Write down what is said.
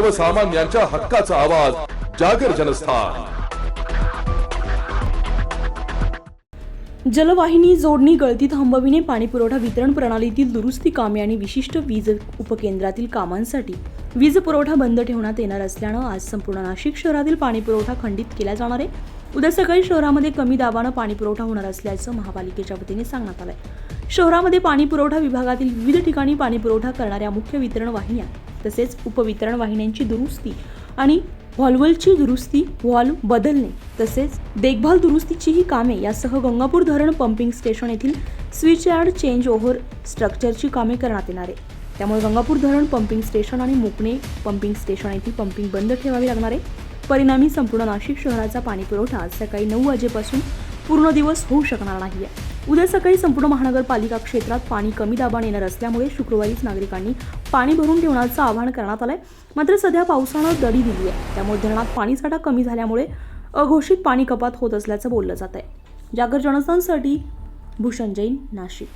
सर्वसामान्यांच्या हक्काचा आवाज जागर जनस्थान. जलवाहिनी जोडणी गळती थांबविणे पाणीपुरवठा वितरण प्रणालीतील दुरुस्ती कामे आणि विशिष्ट वीज उपकेंद्रातील कामांसाठी वीज पुरवठा बंद ठेवण्यात येणार असल्यानं आज संपूर्ण नाशिक शहरातील पाणीपुरवठा खंडित केला जाणार आहे. उद्या सकाळी शहरामध्ये कमी दाबानं पाणीपुरवठा होणार असल्याचं महापालिकेच्या वतीने सांगण्यात आलंय. शहरामध्ये पाणीपुरवठा विभागातील विविध ठिकाणी पाणीपुरवठा करणाऱ्या मुख्य वितरण वाहिन्या तसेच उपवितरण वाहिन्यांची दुरुस्ती आणि व्हॉल्वलची दुरुस्ती व्हॉल्व बदलणे तसेच देखभाल दुरुस्तीचीही कामे यासह गंगापूर धरण पंपिंग स्टेशन येथील स्विच यार्ड चेंज ओव्हर स्ट्रक्चरची कामे करण्यात येणार आहे त्यामुळे गंगापूर धरण पंपिंग स्टेशन आणि मुकणे पंपिंग स्टेशन येथील पंपिंग बंद ठेवावी लागणार आहे. परिणामी संपूर्ण नाशिक शहराचा पाणीपुरवठा आज सकाळी नऊ वाजेपासून पूर्ण दिवस होऊ शकणार नाही आहे उद्या सकाळी संपूर्ण महानगरपालिका क्षेत्रात पाणी कमी दाबाने येणार असल्यामुळे शुक्रवारीच नागरिकांनी पाणी भरून ठेवण्याचं आवाहन करण्यात आलंय. मात्र सध्या पावसानं दडी दिली आहे त्यामुळे धरणात पाणीसाठा कमी झाल्यामुळे अघोषित पाणी कपात होत असल्याचं बोललं जात आहे जागर जनस्थानसाठी भूषण जैन नाशिक.